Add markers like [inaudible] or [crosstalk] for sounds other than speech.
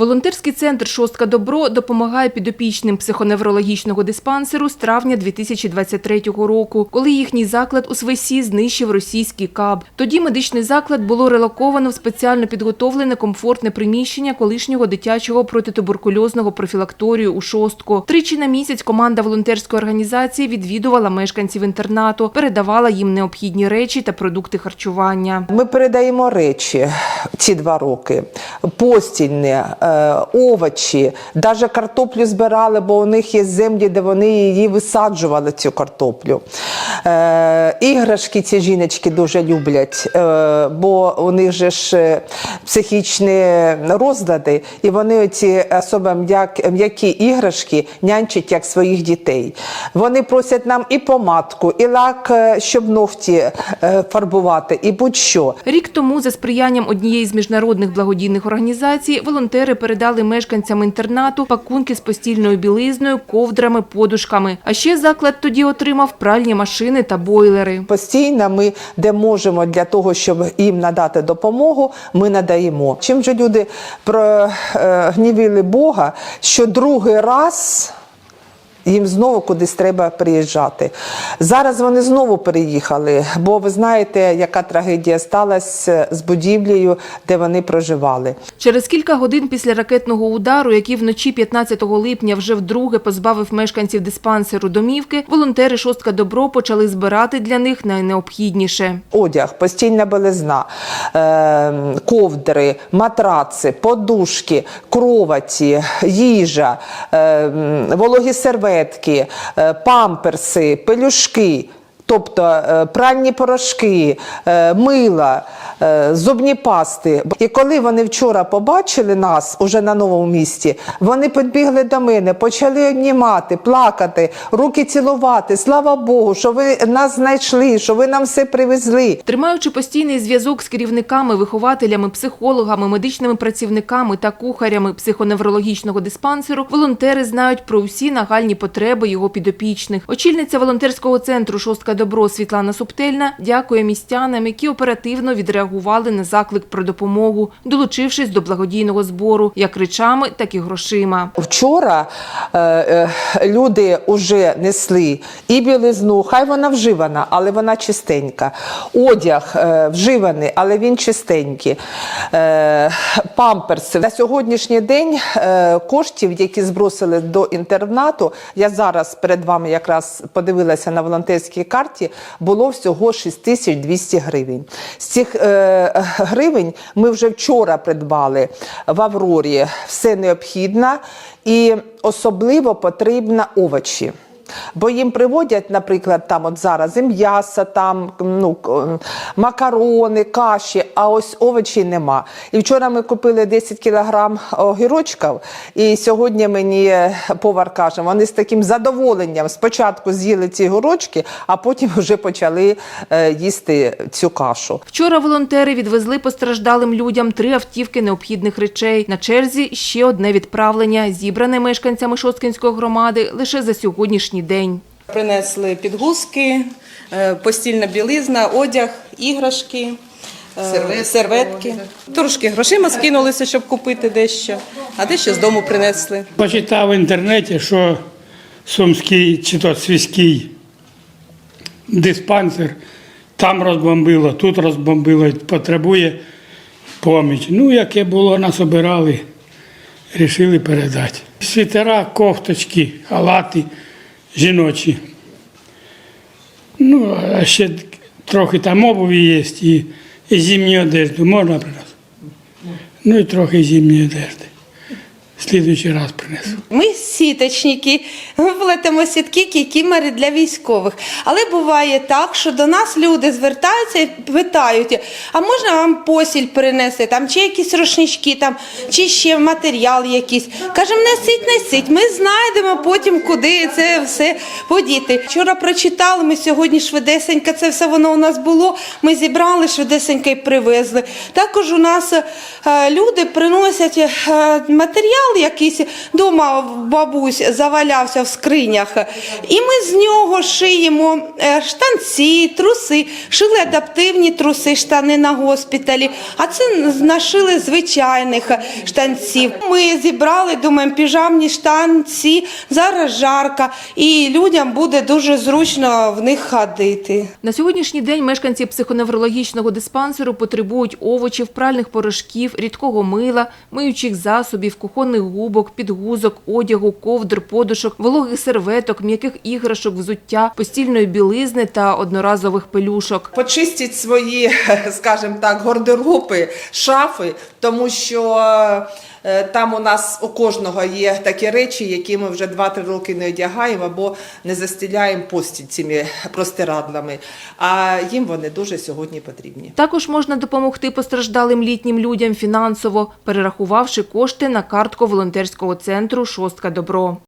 Волонтерський центр Шостка Добро допомагає підопічним психоневрологічного диспансеру з травня 2023 року, коли їхній заклад у Свесі знищив російський КАБ. Тоді медичний заклад було релоковано в спеціально підготовлене комфортне приміщення колишнього дитячого протитуберкульозного профілакторію у Шостку. Тричі на місяць команда волонтерської організації відвідувала мешканців інтернату, передавала їм необхідні речі та продукти харчування. Ми передаємо речі ці два роки: постільне, е, овочі, навіть картоплю збирали, бо у них є землі, де вони її висаджували, цю картоплю. Е, іграшки ці жіночки дуже люблять, е, бо у них же ж е, психічні розлади, і вони ці особо м'як- м'які іграшки нянчать як своїх дітей. Вони просять нам і помадку, і лак, е, щоб ногті е, фарбувати, і будь-що. Рік тому, за сприянням однієї з міжнародних благодійних організацій, волонтери передали мешканцям інтернату пакунки з постільною білизною, ковдрами, подушками. А ще заклад тоді отримав пральні машини та бойлери. Постійно ми, де можемо для того, щоб їм надати допомогу, ми надаємо. Чим же люди прогнівили Бога, що другий раз. Їм знову кудись треба приїжджати. Зараз вони знову переїхали, бо ви знаєте, яка трагедія сталася з будівлею, де вони проживали. Через кілька годин після ракетного удару, який вночі 15 липня вже вдруге позбавив мешканців диспансеру домівки, волонтери Шостка Добро почали збирати для них найнеобхідніше. Одяг, постільна белизна, е, ковдри, матраци, подушки, кроваті, їжа, е, вологі серветки, е, памперси, пелюшки. Тобто е, пральні порошки, е, мила, е, зубні пасти. І коли вони вчора побачили нас уже на новому місці, вони підбігли до мене, почали обнімати, плакати, руки цілувати. Слава Богу, що ви нас знайшли, що ви нам все привезли. Тримаючи постійний зв'язок з керівниками, вихователями, психологами, медичними працівниками та кухарями психоневрологічного диспансеру, волонтери знають про усі нагальні потреби його підопічних. Очільниця волонтерського центру Шостка Добро Світлана Субтельна дякує містянам, які оперативно відреагували на заклик про допомогу, долучившись до благодійного збору як речами, так і грошима. Вчора е, е, люди вже несли і білизну, хай вона вживана, але вона чистенька. Одяг е, вживаний, але він чистенький. Е, памперси. На сьогоднішній день е, коштів, які збросили до інтернату, я зараз перед вами якраз подивилася на волонтерській карті, було всього 6200 гривень. З цих е, гривень ми вже вчора придбали в Аврорі все необхідне і особливо потрібно овочі. Бо їм приводять, наприклад, там от зараз і м'ясо, там ну макарони, каші, а ось овочі нема. І вчора ми купили 10 кілограм огірочків, і сьогодні мені повар каже, вони з таким задоволенням спочатку з'їли ці горочки, а потім вже почали е, їсти цю кашу. Вчора волонтери відвезли постраждалим людям три автівки необхідних речей. На черзі ще одне відправлення, зібране мешканцями Шосткинської громади лише за сьогоднішній день. Принесли підгузки, е, постільна білизна, одяг, іграшки, е, серветки. Трошки грошима скинулися, щоб купити дещо, а дещо з дому принесли. Почитав в інтернеті, що Сумський чи то свійський диспансер там розбомбило, тут розбомбило, потребує поміч. Ну, яке було, нас обирали, рішили передати. Світера, кофточки, халати жіночі. Ну, а ще трохи там обуві є і, і зимню одежду можна принести. Ну і трохи зимньої одежди. Слідуючий раз принесу. Ми сіточники, ми плетемо сітки, кікімери для військових. Але буває так, що до нас люди звертаються і питають, а можна вам посіль принести, там, чи якісь рушнички, там, чи ще матеріал якийсь. Кажемо, несіть, несіть. Ми знайдемо потім, куди це все подіти. Вчора прочитали, ми сьогодні швидесенько, це все воно у нас було. Ми зібрали швидесенько і привезли. Також у нас е, люди приносять е, матеріал матеріал якийсь дома бабусь завалявся в скринях, і ми з нього шиємо е, штанці, труси, шили адаптивні труси, штани на госпіталі, а це нашили звичайних штанців. Ми зібрали, думаємо, піжамні штанці, зараз жарка, і людям буде дуже зручно в них ходити. На сьогоднішній день мешканці психоневрологічного диспансеру потребують овочів, пральних порошків, рідкого мила, миючих засобів, кухонних губок, підгузок, одягу, ковдр, подушок, вологих серветок, м'яких іграшок, взуття, постільної білизни та одноразових пелюшок. Почистіть свої, [laughs] скажімо так, гардероби, шафи, тому що е, там у нас у кожного є такі речі, які ми вже 2-3 роки не одягаємо або не застіляємо постіль цими простирадлами. А їм вони дуже сьогодні потрібні. Також можна допомогти постраждалим літнім людям фінансово, перерахувавши кошти на картку волонтерського центру Шостка Добро.